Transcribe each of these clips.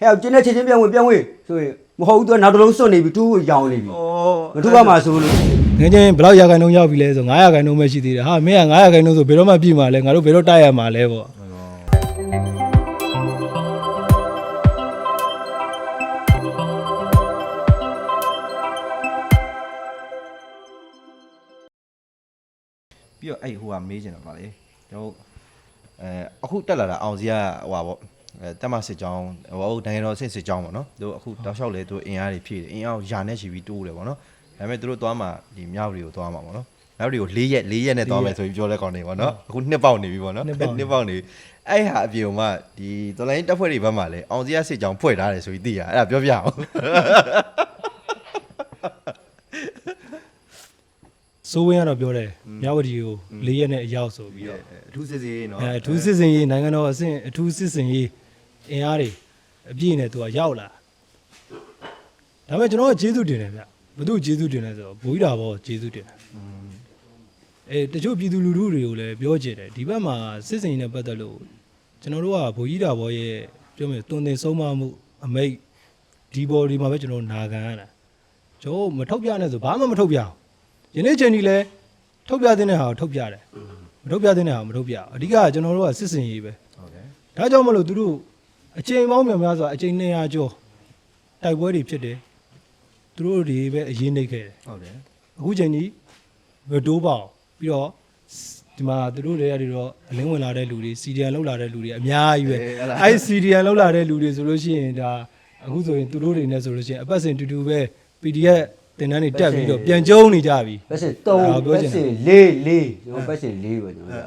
ဟဲ့ကျင်းတဲ့ချင်းချင်းပြန်ဝင်ပြန်ဝင်ဆိုရင်မဟုတ်ဘူးသူကနောက်တစ်လုံးစွတ်နေပြီတူးကိုရောင်နေပြီဩမထူးကမှဆိုလို့ငယ်ချင်းဘယ်လောက်ရာခိုင်နှုန်းရောက်ပြီလဲဆို900ရာခိုင်နှုန်းပဲရှိသေးတယ်ဟာမင်းက900ရာခိုင်နှုန်းဆိုဘယ်တော့မှပြည့်မှာလဲငါတို့ဘယ်တော့တိုက်ရမှာလဲပေါ့ပြီးတော့အဲ့ဟိုကမေးချင်တော့ပါလေကျွန်တော်အဲအခုတက်လာတာအောင်စီကဟိုပါပေါ့အဲ တက်မစစ်ကြောင်းဟိုနိုင်ငံတော်စစ်စစ်ကြောင်းပေါ့နော်သူအခုတောက်လျှောက်လဲသူအင်အားတွေဖြည့်တယ်အင်အားကိုယာနဲ့ရှိပြီးတိုးတယ်ပေါ့နော်ဒါပေမဲ့သူတို့သွားမှာဒီမြောက်တွေကိုသွားမှာပေါ့နော်မြောက်တွေကို၄ရက်၄ရက်နဲ့သွားမယ်ဆိုပြီးပြောလဲကောင်းနေပေါ့နော်အခုနှစ်ပေါက်နေပြီပေါ့နော်နှစ်ပေါက်နေအဲ့ဟာအပြေကဒီတော်လိုင်းတက်ဖွဲ့တွေဘက်မှာလဲအောင်စီကစစ်ကြောင်းဖွဲ့ထားတယ်ဆိုပြီးသိရအဲ့ဒါပြောပြအောင်စိုးဝင်းကတော့ပြောတယ်မြဝတီကို၄ရက်နဲ့အရောက်ဆိုပြီးတော့အထူးစစ်စစ်နော်အဲအထူးစစ်စင်ရေးနိုင်ငံတော်အဆင့်အထူးစစ်စင်ရေး အင်အားတွေအပြည့်နဲ့သူကရောက်လာဒါပေမဲ့ကျွန်တော်ကကျေးဇူးတင်တယ်ဗျဘသူကျေးဇူးတင်လဲဆိုတော့ဘိုးကြီးတာဘောကျေးဇူးတင်တယ်အဲတချို့ပြည်သူလူထုတွေကိုလည်းပြောကြတယ်ဒီဘက်မှာစစ်စင်ရေးနဲ့ပတ်သက်လို့ကျွန်တော်တို့ကဘိုးကြီးတာဘောရဲ့ပြောမယ်တွင်တင်ဆုံးမမှုအမိတ်ဒီဘော်ဒီမှာပဲကျွန်တော်နာခံရတာကျွန်တော်မထုတ်ပြနဲ့ဆိုဘာမှမထုတ်ပြအောင်ယနေ့ချိန်ကြီးလဲထုတ်ပြတဲ့ဟာကိုထုတ်ပြတယ်မထုတ်ပြတဲ့နေရာမထုတ်ပြအဓိကကကျွန်တော်တို့ကစစ်စင်ရေးပဲဟုတ်ကဲ့ဒါကြောင့်မလို့သူတို့ အချိန်ပေါင်းများများစွာအချိန်200ကျော်တိုက်ပွဲတွေဖြစ်တယ်သူတို့တွေပဲအရေးနှိပ်ခဲ့တယ်ဟုတ်တယ်အခုချိန်ကြီးမတိုးပါအောင်ပြီးတော့ဒီမှာသူတို့တွေကတွေတော့အလင်းဝင်လာတဲ့လူတွေစီဒီအန်လောက်လာတဲ့လူတွေအများကြီးပဲအဲစီဒီအန်လောက်လာတဲ့လူတွေဆိုလို့ရှိရင်ဒါအခုဆိုရင်သူတို့တွေနဲ့ဆိုလို့ရှိရင်အပတ်စဉ်တူတူပဲ PDF တင်တန်းတွေတက်ပြီးတော့ပြန်ကျုံနေကြပြီဘက်စင်ဒါ3ပြောဘက်ချင်စတယ်င်4 4ကျွန်တော်ဘက်စင်4ပဲကျွန်တော်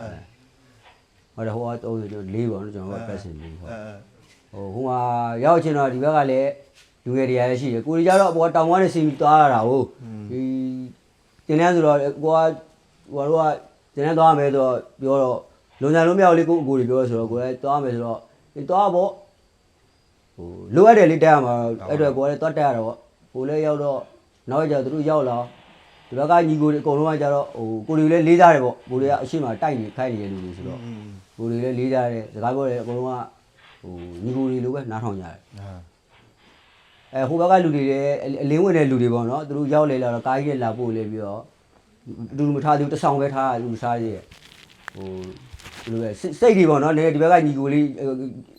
ဟောတယ်ဟိုကတော့ကျွန်တော်4ပါတော့ကျွန်တော်ဘက်စင်4ဟုတ်အဲ ဟိုဟိုမှာရောက်ချင်တော့ဒီဘက်ကလည်းလူငယ်တွေရလည်းရှိတယ်ကိုရီကြတော့အပေါ်တောင်ဝမ်းနဲ့စီပြီးသွားရတာဟုတ်ဒီတင်တန်းဆိုတော့ကိုကဟိုကတော့တင်တန်းသွားမယ်ဆိုတော့ပြောတော့လုံခြံလုံးမြောက်လေးကိုအကိုတွေပြောဆိုတော့ကိုလည်းသွားမယ်ဆိုတော့ဒီသွားပေါ့ဟိုလိုအပ်တယ်လေးတက်ရမှာအဲ့တော့ကိုလည်းသွားတက်ရတော့ကိုလည်းရောက်တော့နောက်ကျတော့သူတို့ရောက်လာဒီဘက်ကညီကိုတွေအကုန်လုံးကကြတော့ဟိုကိုတွေလည်းလေးစားတယ်ပေါ့ကိုတွေကအရှိမတိုက်နေခိုင်းနေတဲ့လူတွေဆိုတော့ကိုတွေလည်းလေးကြတယ်စကားပြောတယ်အကုန်လုံးက ဟိုညီကိုတွေလိုပဲနားထောင်ကြတယ်အဲဟိုဘက်ကလူတွေလည်းအလင်းဝင်တဲ့လူတွေပေါ့နော်သူတို့ရောက်လေလာတော့ကားကြီးနဲ့လာပို့လေပြီးတော့အတူတူမထားသေးဘူးတစ်ဆောင်ပဲထားလူမစားသေးရဲ့ဟိုဘယ်လိုလဲစိတ်စိတ်တွေပေါ့နော်နည်းဒီဘက်ကညီကိုလေး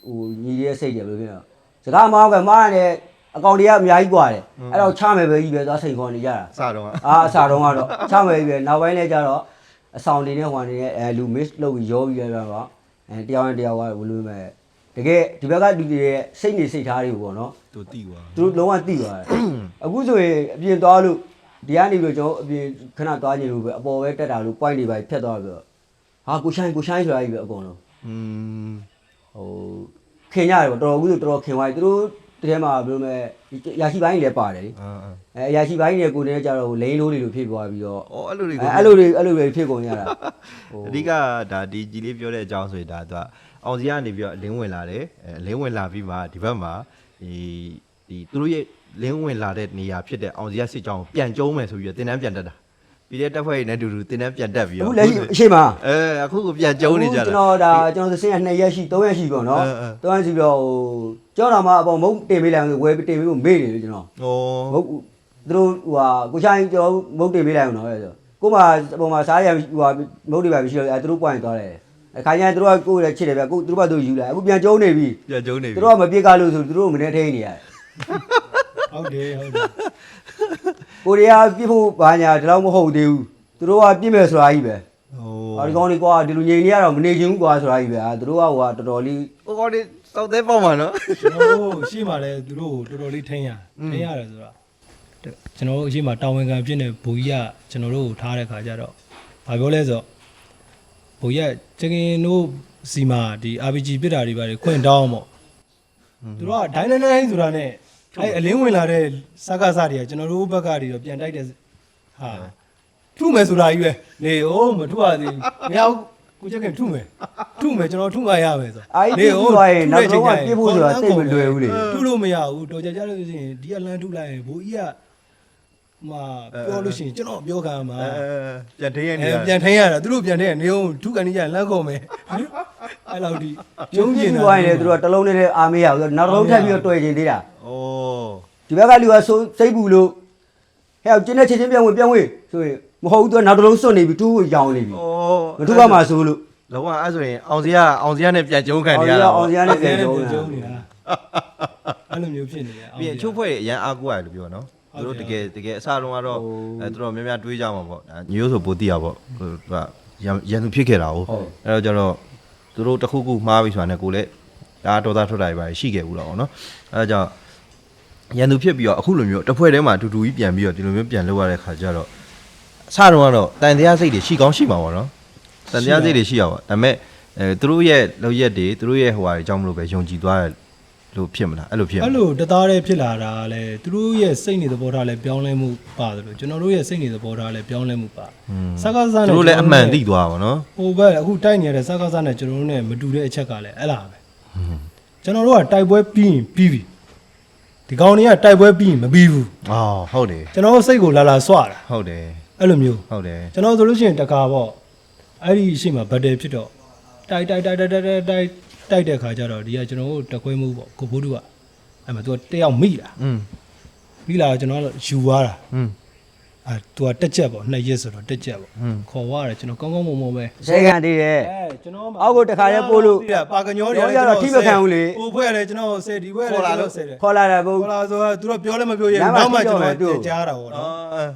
ဟိုညီရဲ့စိတ်တွေဘယ်လိုဖြစ်တော့စကားမအောင်ကမားရတယ်အကောင်တွေကအများကြီးกว่าတယ်အဲ့တော့ချမယ်ပဲကြီးပဲသွားစိန်ခေါ်နေကြတာ စတော့ အာအစားတော့ကတော့ချမယ်ပြီပဲနောက်ပိုင်းလဲကျတော့အဆောင်တွေနဲ့ဟိုနေနဲ့အဲလူ miss လုပ်ပြီးရောပြီးရတော့အဲတယောက်နဲ့တယောက်ကဘယ်လိုမဲ့ တကယ်ဒီဘက်ကလူတွေရဲ့စိတ်နေစိတ်ထားတွေပေါ့နော်သူတီးွာသူတို့လုံးဝသိသွားတယ်အခုဆိုရင်အပြင်သွားလို့ဒီကနေပြီးတော့ကျွန်တော်အပြင်ခဏသွားကြည့်လို့ပဲအပေါ်ပဲတက်တာလို့ point တွေပဲဖြတ်သွားပြီးတော့ဟာကိုဆိုင်ကိုဆိုင်ဆိုတာကြီးပဲအကုန်လုံးอืมဟိုခင်ရတယ်ပေါ့တော်တော်အခုဆိုတော်တော်ခင်သွားပြီသူတို့တကယ်မှဘယ်လိုမဲ့ရာရှိပိုင်းတွေလည်းပါတယ်လေအာအာအဲရာရှိပိုင်းတွေကိုလည်းကြတော့လိန်လို့တွေလိုဖြစ်သွားပြီးတော့အော်အဲ့လိုတွေအဲအဲ့လိုတွေအဲ့လိုတွေဖြစ်ကုန်ရတာဟိုအဓိကဒါဒီကြီးလေးပြောတဲ့အကြောင်းဆိုရင်ဒါသူက အောင်စီကနေပြီးတော့လင်းဝင်လာတယ်အဲလင်းဝင်လာပြီးမှဒီဘက်မှာဒီဒီသူတို့ရဲ့လင်းဝင်လာတဲ့နေရာဖြစ်တဲ့အောင်စီရစစ်ကြောင်းပြန်ကျုံးမယ်ဆိုပြီးတော့တင်တန်းပြန်တက်တာပြီးတဲ့တက်ဖွဲ့ရည်နဲ့တူတူတင်တန်းပြန်တက်ပြီးအခုတော့လက်ရှိအရှိမအဲအခုကပြန်ကျုံးနေကြကျွန်တာတော်ဒါကျွန်တော်စင်းရ2ရက်ရှိ3ရက်ရှိပေါ့နော်အဲအဲ3ရက်ရှိပြီးတော့ဟိုကျောင်းတော်မှာအပေါ်မုတ်တင်ပေးလိုက်အောင်ဝယ်တင်ပေးဖို့မေ့နေတယ်ကျွန်တော်ဟောမုတ်သူတို့ဟိုဟာကိုချိုင်းကျွန်တော်မုတ်တင်ပေးလိုက်အောင်နော်အဲ့ဆိုကိုမှအပေါ်မှာစားရဟိုဟာမုတ်တွေပါမရှိတော့အဲသူတို့ပွိုင်းသွားတယ် အခါကျရင်သူတို့ကကိုယ်လည်းချစ်တယ်ဗျကိုသူတို့ကသူယူလိုက်အခုပြန်ကျုံးနေပြီပြန်ကျုံးနေပြီသူတို့ကမပြစ်ကားလို့ဆိုသူတို့မနေထိန်နေရတယ်ဟုတ်တယ်ဟုတ်တယ်ကိုရီးယားပြစ်ဖို့ဘာညာဒီလောက်မဟုတ်သေးဘူးသူတို့ကပြစ်မယ်ဆိုတာကြီးပဲဟိုအော်ဒီကောင်တွေကွာဒီလိုငြိမ်နေရတော့မနေချင်ဘူးကွာဆိုတာကြီးပဲအာသူတို့ကဟိုဟာတော်တော်လေးဟိုကောင်တွေစောက်သေးပေါ့မှာနော်ကျွန်တော်တို့ရှေ့မှာလည်းသူတို့ကိုတော်တော်လေးထိန်းရထိန်းရတယ်ဆိုတော့ကျွန်တော်တို့ရှေ့မှာတာဝန်ခံဖြစ်နေဘူကြီးကကျွန်တော်တို့ကိုထားတဲ့ခါကျတော့ဘာပြောလဲဆိုတော့ ဘူကြီးကချကင်တို့စီမှာဒီ RPG ပြစ်တာတွေပါတယ်ခွင့်တောင်းပေါ့သူတို့ကဒိုင်းနိုင်းနိုင်းဆိုတာနဲ့အဲအလင်းဝင်လာတဲ့စကားစားတွေကကျွန်တော်တို့ဘက်ကတွေတော့ပြန်တိုက်တဲ့ဟာထုမယ်ဆိုတာကြီးပဲနေအိုးမထုရသေးဘူးမရဘူးကိုချက်ကင်ထုမယ်ထုမယ်ကျွန်တော်ထုမှရမယ်ဆိုအာကြီးပြစ်သွားရင်နောက်ဆုံးကပြစ်ဖို့ဆိုတာတိတ်မလွယ်ဘူးလေထုလို့မရဘူးတော်ကြကြလို့ရှိရင်ဒီအလန်ထုလိုက်ရင်ဘိုးကြီးက ဟိုပြောလို့ရှိရင်ကျွန်တော်ပြောခံမှာပြန်ထိရနေရပြန်ထိရတာသူတို့ပြန်ထိရနေအောင်ဒုက္ခနေကြလမ်းကုန်မယ်အဲ့လောက်ဒီကျုံးကျင်တာလေသူတို့တလုံးနဲ့လည်းအားမရဘူးနောက်တော့ထပ်ပြီးတော့တွေ့ကျင်သေးတာဩဒီဘက်ကလူကဆိုစိတ်ဘူးလို့ဟဲ့ကျင်းတဲ့ချင်းချင်းပြန်ဝင်ပြန်ဝင်ဆိုရင်မဟုတ်ဘူးသူကနောက်တလုံးစွန့်နေပြီသူ့ကိုရောင်နေပြီဩမသူ့ကမှဆိုလို့လောကအဲ့ဆိုရင်အောင်စရာအောင်စရာနဲ့ပြန်ကျုံးခံနေရတာအောင်စရာနဲ့ပြန်ကျုံးနေတာအဲ့လိုမျိုးဖြစ်နေရပြီးအချို့ဖွဲ့ရအရန်အားကိုးရတယ်လို့ပြောနော် သူတို့တကယ်တကယ်အစားလုံးကတော့အဲသူတို့များများတွေးကြမှာပေါ့ဒါညိုးဆိုပိုတိရပေါ့ဟိုသူကရန်ရန်သူဖြစ်ခဲ့တာ哦အဲ့တော့ကျတော့သူတို့တစ်ခုခုမှားပြီဆိုတာနဲ့ကိုလည်းဒါတော်သားထွက်တာတွေပါရှိခဲ့ဘူးတော့ဗောနော်အဲ့ဒါကြောင့်ရန်သူဖြစ်ပြီးတော့အခုလိုမျိုးတစ်ဖွဲ့ထဲမှာအတူတူကြီးပြန်ပြီးတော့ဒီလိုမျိုးပြန်လုပ်ရတဲ့ခါကျတော့အစတော့ကတော့တန်တရားစိတ်တွေရှိကောင်းရှိမှာပေါ့နော်တန်တရားစိတ်တွေရှိရပါဒါပေမဲ့အဲသူတို့ရဲ့လောက်ရက်တွေသူတို့ရဲ့ဟိုဟာတွေအကြောင်းမလို့ပဲယုံကြည်သွားတယ် လို့ဖြစ်မလားအဲ့လိုဖြစ်မအဲ့လားလိုတသားတည်းဖြစ်လာတာလဲသူတို့ရဲ့စိတ်နေသဘောထားလဲပြောင်းလဲမှုပါတယ်လို့ကျွန်တော်တို့ရဲ့စိတ်နေသဘောထားလဲပြောင်းလဲမှုပါစကားစားသူနဲ့တို့လည်းအမှန်သိသွားပါတော့ ဟိုဘက်အခုတိုက်နေရတဲ့စကားစားနဲ့ကျွန်တော်တို့ ਨੇ မတူတဲ့အချက်ကလည်းအဲ့လားပဲကျွန်တော်တို့ကတိုက်ပွဲပြီးရင်ပြီးပြီဒီကောင်တွေကတိုက်ပွဲပြီးရင်မပြီးဘူး။အော်ဟုတ်တယ်ကျွန်တော်တို့စိတ်ကိုလာလာစွတာဟုတ်တယ်အဲ့လိုမျိုး ဟုတ်တယ်ကျွန်တော်ဆိုလို့ရှိရင်တကာပေါ့အဲ့ဒီအရှိမဘတ်တယ်ဖြစ်တော့တိုက်တိုက်တိုက်တိုက်တိုက်တိုက်တိုက် တိုက်တဲ့ခါကျတော့ဒီကကျွန်တော်တို့တခွဲမှုပေါ့ကိုဘိုးတို့ကအဲ့မှာသူကတယောက်မိလာ ။อืม မိလာကျွန်တော်ကယူသွားတာ อืม အဲသူကတက်ချက်ပေါ့နှစ်ရက်ဆိုတော့တက်ချက်ပေါ့ อืม ခေါ်သွားတယ်ကျွန်တော်ကောင်းကောင်းမွန်မွန်ပဲ စေခံသေးတယ် အဲကျွန်တော် အောက်ကိုတစ်ခါတည်းပို့လို့ သိတာပါကညော ညောရတော့ထိမခံဘူးလေ ဟိုဘွဲလည်းကျွန်တော်ဆယ်ဒီဘွဲလည်းကျွန်တော်ဆယ်တယ် ခေါ်လာတယ်ဘု ခေါ်လာဆိုတော့သူတို့ပြောလည်းမပြောရ လမ်း ဘူး မှာ နောက်မှကျွန် ကြည့် တော် တော့ ကြားတာပေါ့ အော နော် ်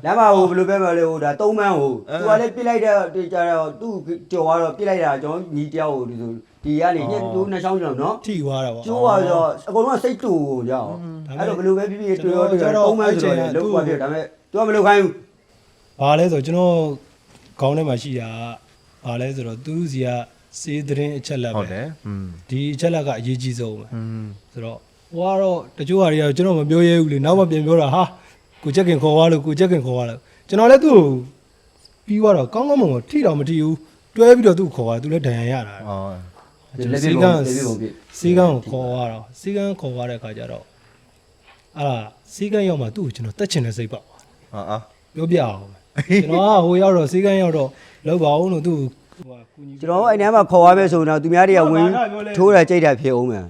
လမ်းမှာဟိုဘယ်လိုပဲမလဲဟိုဒါသုံးမန်းဟို အဲ သူကလည်းပြစ်လိုက်တဲ့ဒီကြတော့သူ့ကြော်သွားတော့ပြစ်လိုက်တာကျွန်တော်ညီတယောက်ဟိုဒီဆို ဒီကနေညက်တူးနှစ်ချောင်းကျွန်တော်နော် ထိသွားတာပေါ့ ကျိုးသွားတော့အကုန်လုံးစိတ်တူကိုကြောက်အဲ့တော့ဘယ်လိုပဲဖြစ်ဖြစ်တွေ့ရောတွေ့ရောသုံးမန်းဆိုတော့လုံးဝပြဒါပေမဲ့သူကမလုပ်ခိုင်းဘူး ဘာလဲဆိုတော့ကျွန်တော်ခေါင်းထဲမှာရှိတာကဘာလဲဆိုတော့သူစီကစေးသတင်းအချက်လက် ဟုတ်တ ပဲ ယ်อืม ဒီအချက်လက်ကအရေးကြီးဆုံးပဲ อืม ဆိုတော့ဟိုကတော့တချို့ဟာတွေကကျွန်တော်မပြောရဲဘူးလေနောက်မှပြန်ပြောတာဟာကိုချက်ကင်ခေါ်သွားလို့ကိုချက်ကင်ခေါ်သွားလို့ကျွန်တော်လည်းသူ့ကိုပြီးသွားတော့ကောင်းကောင်းမွန်မွန်ထိတော့မထိဘူးတွဲပြီးတော့သူ့ကိုခေါ်သွားသူလည်းဒဏ်ရာရတာ အော် ကျွန် လက်တော်ပြစီပုံကန်းလက်ပြပုံပြစီကန်းကိုခေါ်သွားတော့စီကန်းခေါ်သွားတဲ့အခါကျတော့အာစီကန်းရောက်မှသူ့ကိုကျွန်တော်တက်ချင်တဲ့စိတ်ပေါ့အော်အော်ပြောပြအောင်ကျွန်တော်ကဟိုရောက်တော့စီကန်းရောက်တော့လောက်ပါအောင်လို့သူ့ကိုဟိုကူညီကျွန်တော်အဲ့ထဲမှာခေါ်ရမယ်ဆိုတော့သူများတွေကဝင်ထိုးတာကြိတ်တာဖြစ်အောင်မယ်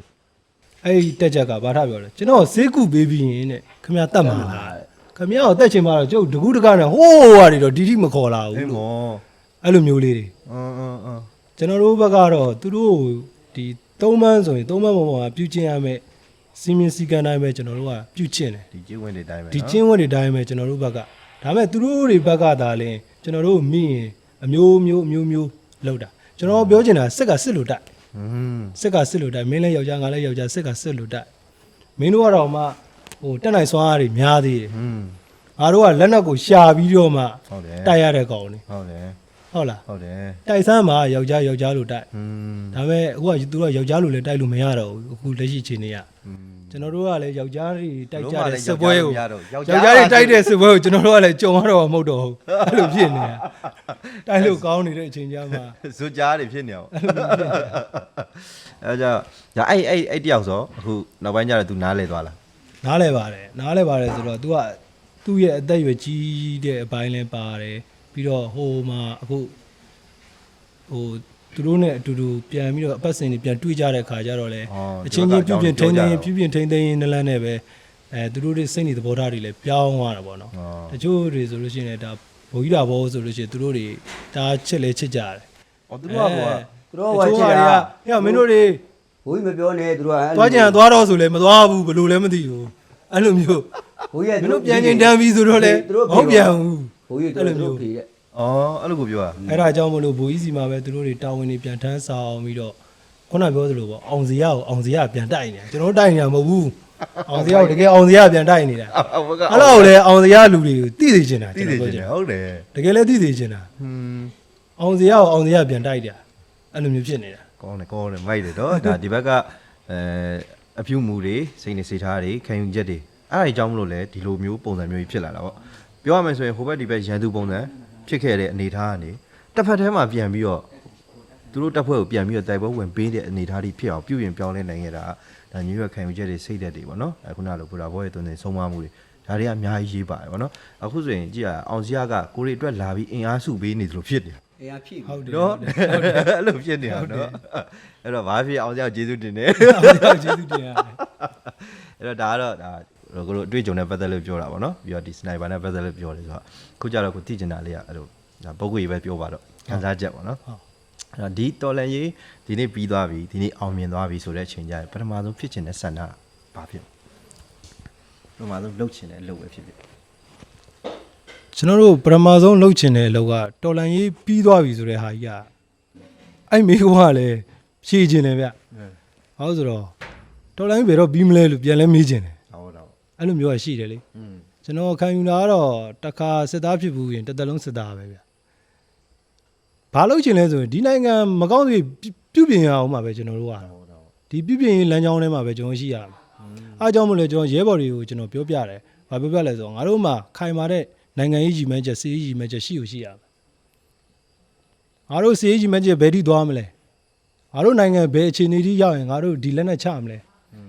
အဲ့ဒီတက်ချက်ကဘာထပြောလဲကျွန်တော်ဈေးကူပေးပြီးရင်တဲ့ခမရတတ်မှာလားခမရကိုတက်ချင်မှာတော့ကျုပ်တကူးတကားနဲ့ဟိုးဟာတွေတော့ဒီတိမခေါ်လာအေးဘူးလို့မောအဲ့လိုမျိုးလေးတွေအင်းအင်းအင်း ကျွန်တော်တို့ဘက်ကတော့သူတို့ဒီသုံးမန်းဆိုရင်သုံးမန်းပေါ်မှာပြုကျင့်ရမယ်စီမင်းစီကံတိုင်းပဲကျွန်တော်တို့ကပြုကျင့်တယ်ဒီကျင်းဝင်တွေတိုင်းပဲဒီကျင်းဝင်တွေတိုင်းပဲကျွန်တော်တို့ဘက်ကဒါပေမဲ့သူတို့တွေဘက်ကသာလဲကျွန်တော်တို့မိရင်အမျိုးမျိုးအမျိုးမျိုးလောက်တာကျွန်တော်ပြောချင်တာစစ်ကစစ်လိုတိုက်စစ်ကစစ်လိုတိုက်မင်းလည်းယောက်ျားငါလည်းယောက်ျားစစ်ကစစ်လိုတိုက်မင်းတို့ကတော့မှဟိုတက်နိုင်စွမ်းတွေများသေးတယ်ငါတို့ကလက်နက်ကိုရှာပြီးတော့မှတိုက်ရတဲ့ကောင်လေဟုတ်တယ် ဟုတ်လား ဟုတ်တယ် တိုက်ဆန်းမှာယောက်ျားယောက်ျားလို့တိုက် อืม ဒါပေမဲ့အခုကသူတို့ကယောက်ျားလို့လည်းတိုက်လို့မရတော့ဘူးအခုလက်ရှိချိန်နေရ อืม ကျွန်တော်တို့ကလည်းယောက်ျားတွေတိုက်ကြ လုံးဝလ တဲ့ ည်း စစ်ပွဲကို ယောက်ျားတော့ယော ယော က်ျား က်ျားတွေတိုက်တဲ့စစ်ပွဲကိုကျွန်တော်တို့ကလည်းကြုံရတော့မဟုတ်တော့ဘူးအဲ့လိုဖြစ်နေတာတိုက်လို့ကောင်းနေတဲ့အချိန်ကြမှာ ဇွတ်ကြားတွေဖြစ်နေအောင်အဲကြောင့်ဒါအဲ့အဲ့အဲ့တယောက်ဆိုအခုနောက်ပိုင်းကျတော့ तू နားလဲသွားလား နားလဲပါတယ်နားလဲပါတယ်ဆိုတော့ तू ကသူ့ရဲ့အသက်အရွယ်ကြီးတဲ့အပိုင်းလဲပါတယ် ပြီးတော့ဟိုမှာအခုဟိုသူတို့နဲ့အတူတူပြန်ပြီးတော့အပတ်စဉ်တွေပြန်တွေ့ကြတဲ့ခါကျတော့လဲအော်အချင်းချင်းပြုပြင်ထိန်းသိမ်းရင်ဒီပြုဘက်ကပြင်ထိန်းသိမ်းရင်နလန်းနဲ့ပဲအဲသူတို့တွေစိတ်နေသဘောထားတွေလည်းပြောင်းသွားတာပေါ့နော်အော်တချို့တွေဆိုလို့ရှိရင်လည်းဒါဘိုးကြီးတာဘောဆိုလို့ရှိရင်သူတို့တွေဒါချစ်လဲချစ်ကြတယ်အော်သူတို့ကဟိုကသူတို့ကချစ်တာဟဲ့မင်းတို့တွေဘိုးကြီးမပြောနဲ့သူတို့ကသွားကြံသွားတော့ဆိုလဲမသွားဘူးဘယ်လိုလဲမသိဘူးအဲ့လိုမျိုးဘိုးကြီးမင်းတို့ပြန်ချင်းတန်းပြီးဆိုတော့လဲမဟုတ်ပြန်ဘူး ဘိုးကြီးသူတို့ဖြေတဲ့အော်အဲ့လိုကိုပြောတာအဲ့ဒါကြောင့်မလို့ဘိုးကြီးစီမှာပဲသူတို့တွေတာဝန်တွေပြန်ထမ်းဆောင်ပြီးတော့ခုနပြောသလိုပေါ့အောင်စရာကိုအောင်စရာပြန်တိုက်နေတာကျွန်တော်တို့တိုက်နေတာမဟုတ်ဘူးအောင်စရာကိုတကယ်အောင်စရာပြန်တိုက်နေတာအော်ဘက်ကအဲ့လောက်လေအောင်စရာလူတွေကိုသိသိချင်တာသိကျွန်သိတော်ချပြောချင်တာတင်တယ်ဟုတ်တယ်ကယ်လည်းသိသိချင်တာဟွန်းအောင်စရာကိုအောင်စရာပြန်တိုက်တာအဲ့လိုမျိုးဖြစ်နေတာကောင်းတယ်ကောင်းတယ်မိုက်တယ်တော့ဒါဒီဘက်ကအဲအဖြူမူတွေစိတ်နေစိတ်ထားတွေခံယူချက်တွေအဲ့ဒါအကြောင်းမလို့လဲဒီလိုမျိုးပုံစံမျိုးကြီးဖြစ်လာတာပေါ့ ပြောရမယ်ဆိုရင်ဟိုဘက်ဒီဘက်ရန်သူပုံစံဖြစ်ခဲ့တဲ့အနေအထားကနေတစ်ဖက်ထဲမှာပြန်ပြီးတော့သူတို့တပ်ဖွဲ့ကိုပြန်ပြီးတော့တိုက်ပွဲဝင်ပေးတဲ့အနေအထားတွေဖြစ်အောင်ပြုပြင်ပြောင်းလဲနိုင်ခဲ့တာဒါညရွက်ခံယူချက်တွေစိတ်သက်တွေပေါ့နော်အခုနလိုဘုရားဘောရဲ့တုံးနေဆုံးမမှုတွေဒါဒါတွေကအများကြီးရေးပါတယ်ဗောနော်အခုဆိုရင်ကြည့်ရအောင်စရကကိုရီအတွက်လာပြီးအင်အားစုပေးနေသလိုဖြစ်နေတယ်အေးအဖြစ်ဟုတ်တယ်နော်အဲ့လိုဖြစ်နေတာနော်အဲ့တော့ဘာဖြစ်အောင်စရကျေးဇူးတင်တယ်ဟုတ်တယ်ကျေးဇူးတင်ရတယ်အဲ့တော့ဒါကတော့ဒါ ကိုတို့အတွေ့အကြုံနဲ့ပတ်သက်လို့ပြောတာဗောနော်ပြီးတော့ဒီစနိုက်ပါနဲ့ပတ်သက်လို့ပြောတယ်ဆိုတော့ခုကြတော့ကိုသိကျင်တာလေးကအဲ့လိုဒါပုဂ္ဂိုလ်ကြီးပဲပြောပါတော့ခန်းစားချက်ဗောနော်ဟုတ်အဲ့တော့ဒီတော်လန်ရေးဒီနေ့ပြီးသွားပြီဒီနေ့အောင်မြင်သွားပြီဆိုတဲ့အချိန်ကျရင်ပထမဆုံးဖြစ်ချင်တဲ့ဆန္ဒဘာဖြစ်လဲပထမဆုံးလှုပ်ချင်တဲ့အလုပ်ပဲဖြစ်ဖြစ်ကျွန်တော်တို့ပထမဆုံးလှုပ်ချင်တဲ့အလုပ်ကတော်လန်ရေးပြီးသွားပြီဆိုတဲ့ဟာကြီးကအဲ့မိကွာလည်းဖြည့်ချင်တယ်ဗျဟောဆိုတော့တော်လန်ရေးဘယ်တော့ပြီးမလဲလို့ပြန်လဲမေးချင်တယ်ဟုတ်တော့ အဲ့လိုမျိုးကရှိတယ်လေ อืม ကျွန်တော်ခံယူလာကတော့တစ်ခါစစ်သားဖြစ်ဘူးရင်တစ်သက်လုံးစစ်သားပဲဗျဘာလုပ်ချင်လဲဆိုရင်ဒီနိုင်ငံမကောင်းတွေပြုပြင်ရအောင်မှာပဲကျွန်တော်တို့က ဟုတ်တော့ ဒီပြုပြင်ရေးလမ်းကြောင်းထဲမှာပဲကျွန်တော်ရှိရမှာအားကြောင့်မလို့ကျွန်တော်ရဲဘော်တွေကိုကျွန်တော်ပြောပြတယ်ဘာပြောပြလဲဆိုတော့ငါတို့မှာခိုင်မာတဲ့နိုင်ငံရေးကြီးမှန်းချက်စီးရေးကြီးမှန်းချက်ရှိ ਉ ရှိရမယ်ငါတို့စီးရေးကြီးမှန်းချက်ဘယ်ထိသွားမလဲငါတို့နိုင်ငံဘယ်အခြေအနေထိရောက်ရင်ငါတို့ဒီလက်နဲ့ချမလဲ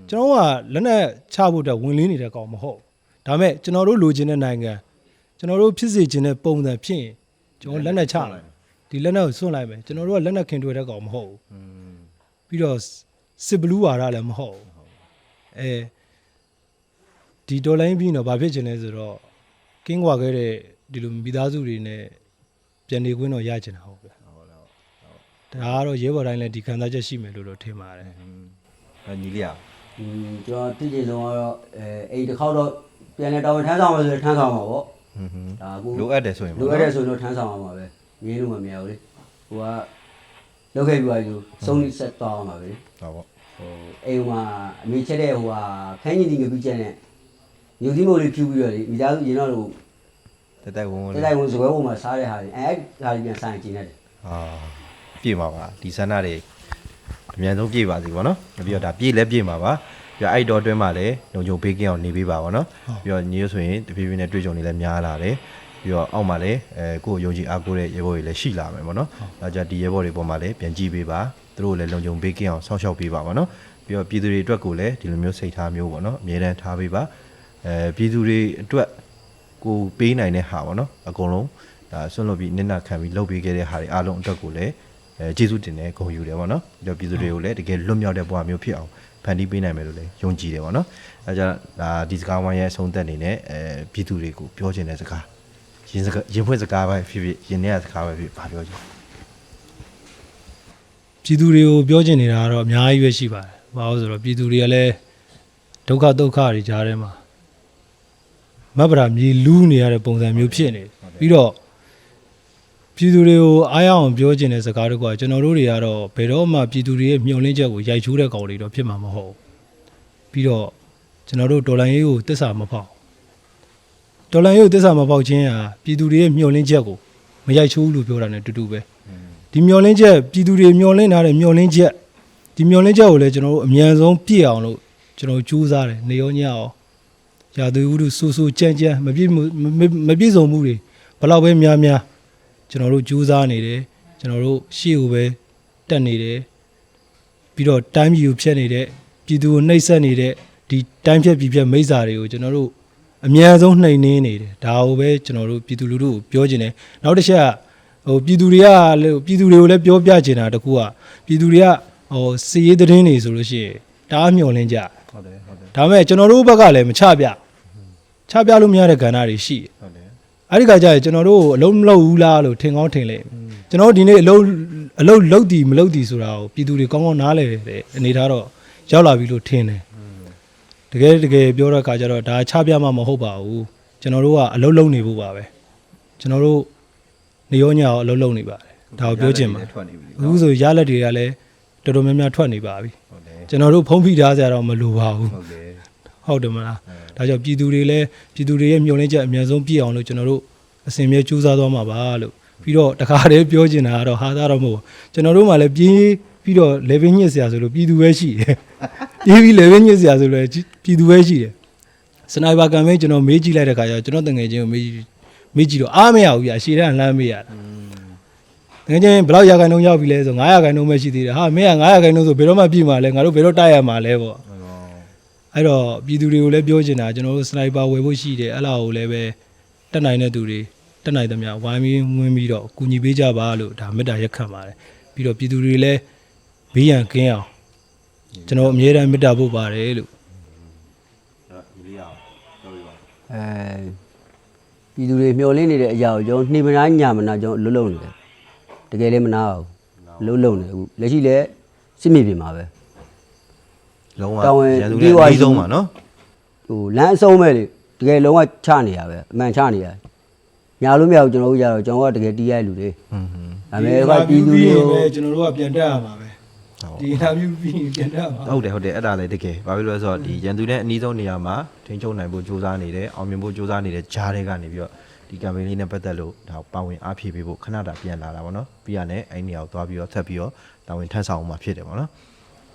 ကျွန်တော်ကလက်နက်ချဖို့အတွက်ဝင်လင်းနေတဲ့ကောင်မဟုတ်ဘူးဒါပေမဲ့ကျွန်တော်တို့လိုချင်တဲ့နိုင်ငံကျွန်တော်တို့ဖြစ်စေချင်တဲ့ပုံစံဖြစ်ရင်ကျွန်တော်လက်နက်ချလိုက်ဒီလက်နက်ကိုစွန့်လိုက်မယ်ကျွန်တော်တို့ကလက်နက်ခင်တွေ့တဲ့ကောင်မဟုတ်ဘူးပြီးတော့စစ်ဘလူးဝါဒလည်းမဟုတ်ဘူးအဲဒီဒေါ်လိုင်းပြီးတော့ဘာဖြစ်ချင်လဲဆိုတော့ကင်းကွာခဲ့တဲ့ဒီလိုမိသားစုတွေနဲ့ပြန်နေခွင့်တော့ရချင်တာဟုတ်ဗျာဟုတ်လားဟုတ်ဒါကတော့ရဲဘော်တိုင်းလည်းဒီခံစားချက်ရှိမယ်လို့တော့ထင်ပါတယ် ညီလေးอ่ะ อืมကျွန်တော်သိချင်ဆုံးကတော့အဲအိမ်တစ်ခေါက်တော့ပြန်လဲတောင်းထမ်းဆောင်မယ်ဆိုရင်ထမ်းဆောင်မှာပေါ့ อืม ဒါကူ လိုအပ်တယ်ဆိုရင် လိုအပ်တဲ့ဆိုရင်တော့ထမ်းဆောင်အောင်ပါပဲငင်းလို့မမြင်ဘူးလေဟိုကလောက်ခဲ့ပြီးသွားယူစုံးဆက်သွားအောင်ပါပဲ ဟုတ်ပေါ့ ဟိုအိမ်မှာအမေချက်တဲ့ဟိုဟာခန်းကြီးဒီငပြချက်နဲ့ညူသီးမို့လေးဖြူပြီးတော့လေမိသားစုရင်တော့လို့ တက်တက်ဝန်းဝန်း တိုက်တိုက်ဝင်စပွဲပေါ်မှာစားတဲ့ဟာတွေအဲဒါတွေပြန်ဆိုင်ကျင်နေတယ် အာပြေပါပါဒီဆန္ဒတွေ အများဆုံးပြေပါစီဗောနော်ပြီးတော့ဒါပြေလဲပြေမှာပါပြီးတော့အဲ့တော့အတွင်းမှာလည်းလုံခြုံပေးကင်းအောင်နေပေးပါဗောနော်ပြီးတော့ညီရဆိုရင်တဖြည်းဖြည်းနဲ့တွေ့ကြုံနေလဲများလာတယ်ပြီးတော့အောက်မှာလည်းအဲကိုယ်ယုံကြည်အားကိုးတဲ့ရဲဘော်တွေလည်းရှိလာမယ်ဗောနော်ဒါကြဒီရဲဘော်တွေပေါ်မှာလည်းပြန်ကြည့်ပေးပါသူတို့လည်းလုံခြုံပေးကင်းအောင်စောင့်ရှောက်ပေးပါဗောနော်ပြီးတော့ပြည်သူတွေအတွက်ကိုလည်းဒီလိုမျိုးစိတ်ထားမျိုးဗောနော်အမြဲတမ်းထားပေးပါအဲပြည်သူတွေအတွက်ကိုပေးနိုင်တဲ့ဟာပေါ့နော်အကုန်လုံးဒါဆွန့်လွတ်ပြီးနစ်နာခံပြီးလုပ်ပေးခဲ့တဲ့ဟာတွေအားလုံးအတွက်ကိုလည်း အဲကျေးဇူးတင်တယ်ဂုဏ်ယူတယ်ပေါ့နော်ပြီးတော့ပြည်သူတွေကိုလည်းတကယ်လွတ်မြောက်တဲ့ဘဝမျိုးဖြစ်အောင်ဖန်တီးပေးနိုင်မယ်လို့လည်းယုံကြည်တယ်ပေါ့နော်အဲကြင့်ဒါဒီစကားဝိုင်းရဲ့အဆုံးသက်အနေနဲ့အဲပြည်သူတွေကိုပြောချင်တဲ့စကားရင်စကားရင်ဖွင့်စကားပဲဖြစ်ဖြစ်ရင်ထဲကစကားပဲဖြစ်ဖြစ်ဘာပြောချင်ပြည်သူတွေကိုပြောချင်နေတာကတော့အများကြီးပဲရှိပါတယ်ဘာလို့ဆိုတော့ပြည်သူတွေကလည်းဒုက္ခဒုက္ခတွေကြားထဲမှာမဗရာမြေလူးနေရတဲ့ပုံစံမျိုးဖြစ်နေတယ်ပြီးတော့ ပြည်သူတွေကိုအားရအောင်ပြောချင်တဲ့စကားတကွာကျွန်တော်တို့တွေကတော့ဘယ်တော့မှပြည်သူတွေရဲ့မျှော်လင့်ချက်ကိုရိုက်ချိုးတဲ့ကောင်တွေတော့ဖြစ်မှာမဟုတ်ဘူးပြီးတော့ကျွန်တော်တို့ဒေါ်လာရေးကိုတစ္ဆာမဖောက်ဒေါ်လာရေးကိုတစ္ဆာမဖောက်ခြင်းဟာပြည်သူတွေရဲ့မျှော်လင့်ချက်ကိုမရိုက်ချိုးဘူးလို့ပြောတာ ਨੇ တူတူပဲဒီမျောလင်းချက်ပြည်သူတွေမျောလင်းထားတဲ့မျောလင်းချက်ဒီမျောလင်းချက်ကိုလည်းကျွန်တော်တို့အမြန်ဆုံးပြည့်အောင်လို့ကျွန်တော်တို့ကြိုးစားတယ်နေရောညအောင်ရာသီဥတုဆူဆူကြမ်းကြမ်းမပြည့်မှုမမပြည့်စုံမှုတွေဘယ်လောက်ပဲများများ ကျွန်တော်တို့ကြိုးစားနေတယ်ကျွန်တော်တို့ရှေ့ကိုပဲတက်နေတယ်ပြီးတော့တိုင်းပြည်ကိုဖျက်နေတဲ့ပြည်သူကိုနှိပ်စက်နေတဲ့ဒီတိုင်းဖြတ်ပြည်ဖြတ်မိစ္ဆာတွေကိုကျွန်တော်တို့အမြန်ဆုံးနှိမ်နင်းနေတယ်ဒါကိုပဲကျွန်တော်တို့ပြည်သူလူထုကိုပြောချင်တယ်နောက်တစ်ချက်ကဟိုပြည်သူတွေကလည်းပြည်သူတွေကိုလည်းပြောပြချင်တာတကူကပြည်သူတွေကဟိုစီရေးသတင်းတွေဆိုလို့ရှိရင်တအားမျှော်လင့်ကြတယ်ဟုတ်တယ်ဟုတ်တယ်ဒါပေမဲ့ကျွန်တော်တို့ဘက်ကလည်းမချပြချပြလို့မရတဲ့ကဏ္ဍတွေရှိတယ်ဟုတ်တယ် အဲ့ဒီခါကျရင်ကျွန်တော်တို့အလုံးမလုပ်ဘူးလားလို့ထင်ကောင်းထင်လိမ့်မယ်ကျွန်တော်တို့ဒီနေ့အလုံးအလုံးလုပ်တည်မလုပ်တည်ဆိုတာကိုပြည်သူတွေကောင်းကောင်းနားလည်တဲ့အနေထားတော့ရောက်လာပြီလို့ထင်တယ်တကယ်တကယ်ပြောတဲ့အခါကျတော့ဒါချပြမှမဟုတ်ပါဘူးကျွန်တော်တို့ကအလုံးလုံးနေဖို့ပါပဲကျွန်တော်တို့နေရောညရောအလုံးလုံးနေပါတယ်ဒါကိုပြောချင်ပါထွက်နေပြီအခုဆိုရလက်တွေကလည်းတော်တော်များများထွက်နေပါပြီဟုတ်တယ်ကျွန်တော်တို့ဖုံးဖိထားကြတော့မလိုပါဘူးဟုတ်တယ်ဟုတ်တယ်မလား ဒါကြောင့်ပြည်သူတွေလည်းပြည်သူတွေရဲ့မျှော်လင့်ချက်အများဆုံးပြည့်အောင်လို့ကျွန်တော်တို့အစဉ်မြဲကြိုးစားသွားမှာပါလို့ပြီးတော့တခါတည်းပြောချင်တာကတော့ဟာသားတော့မဟုတ်ဘူးကျွန်တော်တို့မှလည်းပြေးပြီးတော့ level ညစ်စရာဆိုလို့ပြည်သူပဲရှိတယ်ပြေးပြီး level ညစ်စရာဆိုလို့ပြည်သူပဲရှိတယ်စနိုက်ပါကမ်ပိန်းကျွန်တော်မေးကြည့်လိုက်တဲ့ခါကျတော့ကျွန်တော်တငယ်ချင်းကိုမေးကြည့်မေးကြည့်တော့အားမရဘူးပြရှေ့တန်းလှမ်းမေးရတာတကယ်ချင်းဘယ်လောက်ရာခိုင်နှုန်းရောက်ပြီလဲဆို900ရာခိုင်နှုန်းပဲရှိသေးတယ်ဟာမင်းက900ရာခိုင်နှုန်းဆိုဘယ်တော့မှပြည့်မှာလဲငါတို့ဘယ်တော့တိုက်ရမှာလဲပေါ့ အဲ့တော့ပြည်သူတွေကိုလည်းပြောချင်တာကျွန်တော်တို့စနိုက်ပါဝယ်ဖို့ရှိတယ်အဲ့လာကိုလည်းပဲတက်နိုင်တဲ့သူတွေတက်နိုင်သမျှဝိုင်းပြီးဝင်ပြီးတော့ကူညီပေးကြပါလို့ဒါမေတ္တာရက်ခံပါတယ်ပြီးတော့ပြည်သူတွေလည်းဘေးရန်ကင်းအောင်ကျွန်တော်အမြဲတမ်းမေတ္တာပို့ပါတယ်လို့ဒီလေးအောင်ပြောပြပါအဲပြည်သူတွေမျှော်လင့်နေတဲ့အရာကိုကျွန်တော်နှိမနာညာမနာကျွန်တော်အလုံးလုံးနေတယ်တကယ်လည်းမနာဘူးအလုံးလုံးနေအခုလက်ရှိလည်းစစ်မြေပြင်မှာပဲ လုံးဝတာဝန်ရန်သူဒီနဲ့ဝါအပြီးဆုံးပါနော်ဟိုလမ်းအဆုံးပဲလေတကယ်လုံးဝချနေရပဲအမှန်ချနေရညာလို့မရဘူးကျွန်တော်တို့ကြတော့ကျွန်တော်ကတကယ်တီးရတဲ့လူတွေဟွန်းဟွန်းဒါပေမဲ့ကပြည်သူတွေပဲကျွန်တော်တို့ကပြန်တက်ရမှာပဲဒီအင်တာဗျူးပြီးရင်ပြန်တက်ရမှာဟုတ်တယ်ဟုတ်တယ်အဲ့ဒါလည်းတကယ်ဘာဖြစ်လို့လဲဆိုတော့ဒီရန်သူနဲ့အနီးဆုံးနေရာမှာထိန်းချုပ်နိုင်ဖို့ကြိုးစားနေတယ်အောင်မြင်ဖို့ကြိုးစားနေတဲ့ဂျားတွေကနေပြီးတော့ဒီ campaign လေးနဲ့ပတ်သက်လို့ဒါပါဝင်အားဖြည့်ပေးဖို့ခဏတာပြန်လာတာပေါ့နော်ပြီးရနဲ့အဲ့နေရာကိုသွားပြီးတော့ဆက်ပြီးတော့တာဝန်ထမ်းဆောင်အောင်မှာဖြစ်တယ်ပေါ့နော်